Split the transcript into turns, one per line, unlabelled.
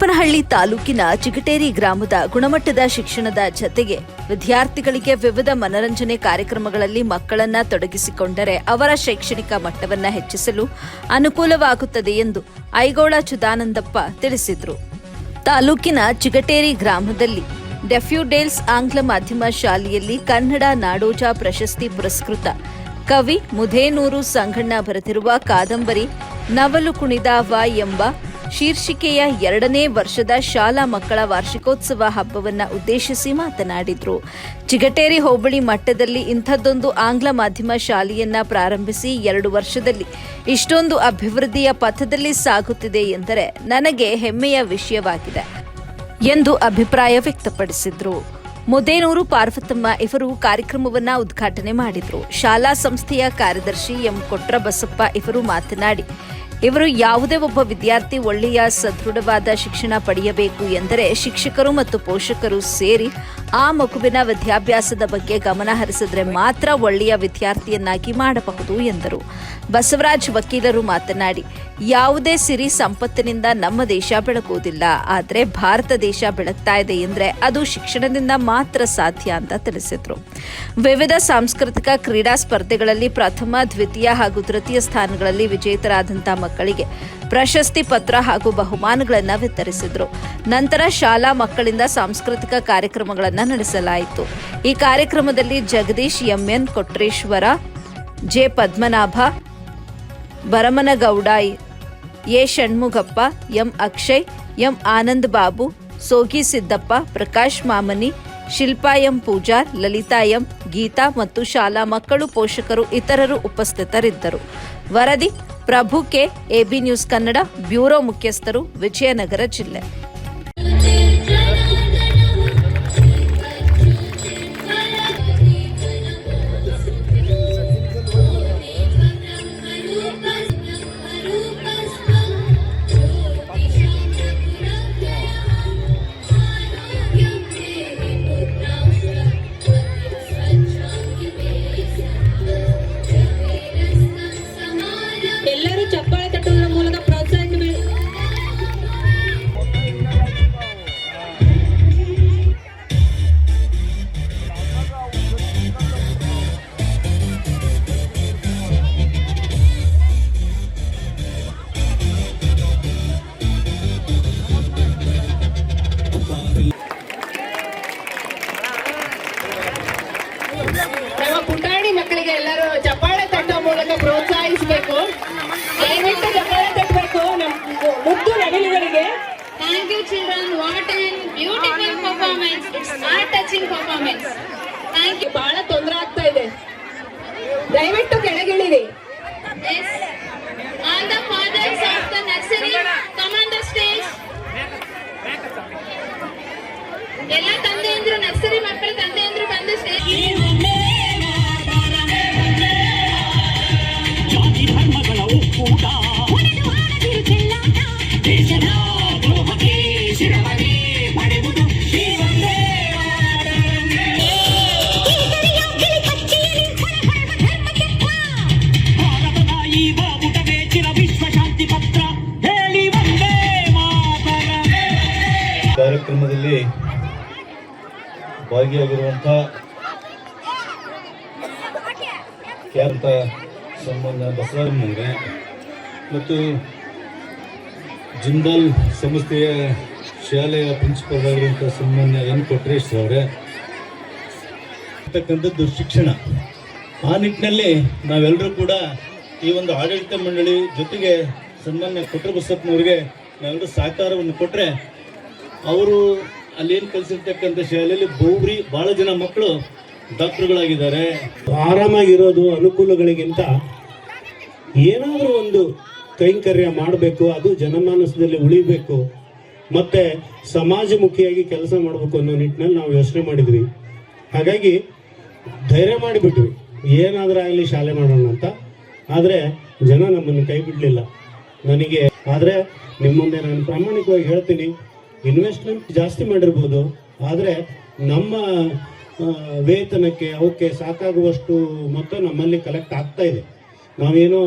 ಹರಪನಹಳ್ಳಿ ತಾಲೂಕಿನ ಚಿಗಟೇರಿ ಗ್ರಾಮದ ಗುಣಮಟ್ಟದ ಶಿಕ್ಷಣದ ಜತೆಗೆ ವಿದ್ಯಾರ್ಥಿಗಳಿಗೆ ವಿವಿಧ ಮನರಂಜನೆ ಕಾರ್ಯಕ್ರಮಗಳಲ್ಲಿ ಮಕ್ಕಳನ್ನ ತೊಡಗಿಸಿಕೊಂಡರೆ ಅವರ ಶೈಕ್ಷಣಿಕ ಮಟ್ಟವನ್ನ ಹೆಚ್ಚಿಸಲು ಅನುಕೂಲವಾಗುತ್ತದೆ ಎಂದು ಐಗೋಳ ಚುದಾನಂದಪ್ಪ ತಿಳಿಸಿದರು. ತಾಲೂಕಿನ ಚಿಗಟೇರಿ ಗ್ರಾಮದಲ್ಲಿ ಡೆಫ್ಯೂಡೇಲ್ಸ್ ಆಂಗ್ಲ ಮಾಧ್ಯಮ ಶಾಲೆಯಲ್ಲಿ ಕನ್ನಡ ನಾಡೋಜ ಪ್ರಶಸ್ತಿ ಪುರಸ್ಕೃತ ಕವಿ ಮುಧೇನೂರು ಸಂಗಣ್ಣ ಬರೆದಿರುವ ಕಾದಂಬರಿ ನವಲು ಕುಣಿದಾವ ಎಂಬ ಶೀರ್ಷಿಕೆಯ ಎರಡನೇ ವರ್ಷದ ಶಾಲಾ ಮಕ್ಕಳ ವಾರ್ಷಿಕೋತ್ಸವ ಹಬ್ಬವನ್ನು ಉದ್ದೇಶಿಸಿ ಮಾತನಾಡಿದರು. ಚಿಗಟೇರಿ ಹೋಬಳಿ ಮಟ್ಟದಲ್ಲಿ ಇಂಥದ್ದೊಂದು ಆಂಗ್ಲ ಮಾಧ್ಯಮ ಶಾಲೆಯನ್ನ ಪ್ರಾರಂಭಿಸಿ ಎರಡು ವರ್ಷದಲ್ಲಿ ಇಷ್ಟೊಂದು ಅಭಿವೃದ್ಧಿಯ ಪಥದಲ್ಲಿ ಸಾಗುತ್ತಿದೆ ಎಂದರೆ ನನಗೆ ಹೆಮ್ಮೆಯ ವಿಷಯವಾಗಿದೆ ಎಂದು ಅಭಿಪ್ರಾಯ ವ್ಯಕ್ತಪಡಿಸಿದರು. ಮುದೇನೂರು ಪಾರ್ವತಮ್ಮ ಇವರು ಕಾರ್ಯಕ್ರಮವನ್ನು ಉದ್ಘಾಟನೆ ಮಾಡಿದರು. ಶಾಲಾ ಸಂಸ್ಥೆಯ ಕಾರ್ಯದರ್ಶಿ ಎಂ ಕೊಟ್ರಬಸಪ್ಪ ಇವರು ಮಾತನಾಡಿ ಇವರು ಯಾವುದೇ ಒಬ್ಬ ವಿದ್ಯಾರ್ಥಿ ಒಳ್ಳೆಯ ಸದೃಢವಾದ ಶಿಕ್ಷಣ ಪಡೆಯಬೇಕು ಎಂದರೆ ಶಿಕ್ಷಕರು ಮತ್ತು ಪೋಷಕರು ಸೇರಿ ಆ ಮಗುವಿನ ವಿದ್ಯಾಭ್ಯಾಸದ ಬಗ್ಗೆ ಗಮನ ಹರಿಸಿದ್ರೆ ಮಾತ್ರ ಒಳ್ಳೆಯ ವಿದ್ಯಾರ್ಥಿಯನ್ನಾಗಿ ಮಾಡಬಹುದು ಎಂದರು. ಬಸವರಾಜ್ ವಕೀಲರು ಮಾತನಾಡಿ, ಯಾವುದೇ ಸಿರಿ ಸಂಪತ್ತಿನಿಂದ ನಮ್ಮ ದೇಶ ಬೆಳಗುವುದಿಲ್ಲ. ಆದರೆ ಭಾರತ ದೇಶ ಬೆಳಗ್ತಾ ಇದೆ ಎಂದ್ರೆ ಅದು ಶಿಕ್ಷಣದಿಂದ ಮಾತ್ರ ಸಾಧ್ಯ ಅಂತ ತಿಳಿಸಿದ್ರು. ವಿವಿಧ ಸಾಂಸ್ಕೃತಿಕ ಕ್ರೀಡಾ ಸ್ಪರ್ಧೆಗಳಲ್ಲಿ ಪ್ರಥಮ, ದ್ವಿತೀಯ ಹಾಗೂ ತೃತೀಯ ಸ್ಥಾನಗಳಲ್ಲಿ ವಿಜೇತರಾದಂತಹ ಮಕ್ಕಳಿಗೆ ಪ್ರಶಸ್ತಿ ಪತ್ರ ಹಾಗೂ ಬಹುಮಾನಗಳನ್ನು ವಿತರಿಸಿದ್ರು. ನಂತರ ಶಾಲಾ ಮಕ್ಕಳಿಂದ ಸಾಂಸ್ಕೃತಿಕ ಕಾರ್ಯಕ್ರಮಗಳನ್ನು ನಡೆಸಲಾಯಿತು. ಈ ಕಾರ್ಯಕ್ರಮದಲ್ಲಿ Jagadish M N Kotreshwara, J Padmanabha, Bharamanagowda, A Shanmugappa, M Akshay, M Anand Babu, Sogi Siddappa, Prakash Mamani, Shilpa M Pujar, Lalitha M, Geetha ಮತ್ತು ಶಾಲಾ ಮಕ್ಕಳು, ಪೋಷಕರು ಇತರರು ಉಪಸ್ಥಿತರಿದ್ದರು. ವರದಿ, Prabhu K A B news Kannada, bureau ಮುಖ್ಯಸ್ಥರು, ವಿಜಯನಗರ ಜಿಲ್ಲೆ.
ಆ ಟಾಚಿಂಗ್ 퍼ಫಾರ್ಮೆನ್ಸ್ ಥ್ಯಾಂಕ್ ಯು
ಬಹಳ ತಂದೆ ಆಗ್ತಾ ಇದೆ. ದಯವಿಟ್ಟು
ಟು ಕೆಳಗೆ ಇಲ್ಲಿ as on the fathers of the nursery come on the stage
ಎಲ್ಲಾ ನರ್ಸರಿ ಮಾಡ್ಕೊಂಡ್ರು
ಕಾರ್ಯಕ್ರಮದಲ್ಲಿ ಭಾಗಿಯಾಗಿರುವಂಥ ಖ್ಯಾತ ಸಂಬಂಧ ಬಸವರಾಮನವರೇ ಮತ್ತು ಜಿಂದಾಲ್ ಸಂಸ್ಥೆಯ ಶಾಲೆಯ ಪ್ರಿನ್ಸಿಪಲ್ ಆಗಿರುವಂಥ ಸಂಬಂಧ ಎನ್ ಕೊಟ್ರೇಶ್ ಅವರೇ ಇರ್ತಕ್ಕಂಥದ್ದು ಶಿಕ್ಷಣ. ಆ ನಿಟ್ಟಿನಲ್ಲಿ ನಾವೆಲ್ಲರೂ ಕೂಡ ಈ ಒಂದು ಆಡಳಿತ ಮಂಡಳಿ ಜೊತೆಗೆ ಸನ್ಮಾನ್ಯ ಕೊಟ್ರ ಬಸಪ್ಪನವ್ರಿಗೆ ನಾವೆಲ್ಲರೂ ಸಹಕಾರವನ್ನು ಕೊಟ್ಟರೆ ಅವರು ಅಲ್ಲೇನು ಕಲಿಸಿರ್ತಕ್ಕಂಥ ಶಾಲೆಯಲ್ಲಿ ಬಹುಬ್ರಿ ಭಾಳ ಜನ ಮಕ್ಕಳು ಡಾಕ್ಟರ್ಗಳಾಗಿದ್ದಾರೆ.
ಆರಾಮಾಗಿರೋದು ಅನುಕೂಲಗಳಿಗಿಂತ ಏನಾದರೂ ಒಂದು ಕೈಂಕರ್ಯ ಮಾಡಬೇಕು, ಅದು ಜನಮಾನಸದಲ್ಲಿ ಉಳಿಬೇಕು, ಮತ್ತೆ ಸಮಾಜಮುಖಿಯಾಗಿ ಕೆಲಸ ಮಾಡಬೇಕು ಅನ್ನೋ ನಿಟ್ಟಿನಲ್ಲಿ ನಾವು ಯೋಚನೆ ಮಾಡಿದ್ವಿ. ಹಾಗಾಗಿ ಧೈರ್ಯ ಮಾಡಿಬಿಟ್ವಿ. ಏನಾದರೂ ಆಗಲಿ ಶಾಲೆ ಮಾಡೋಣ ಅಂತ. ಆದರೆ ಜನ ನಮ್ಮನ್ನು ಕೈ ಬಿಡಲಿಲ್ಲ. ನನಗೆ, ಆದರೆ ನಿಮ್ಮ ಮುಂದೆ ನಾನು ಪ್ರಾಮಾಣಿಕವಾಗಿ ಹೇಳ್ತೀನಿ. ಇನ್ವೆಸ್ಟ್ಮೆಂಟ್ ಜಾಸ್ತಿ ಮಾಡಿರ್ಬೋದು. ಆದರೆ ನಮ್ಮ ವೇತನಕ್ಕೆ ಅವಕ್ಕೆ ಸಾಕಾಗುವಷ್ಟು ಮೊತ್ತ ನಮ್ಮಲ್ಲಿ ಕಲೆಕ್ಟ್ ಆಗ್ತಾ ಇದೆ. ನಾವೇನು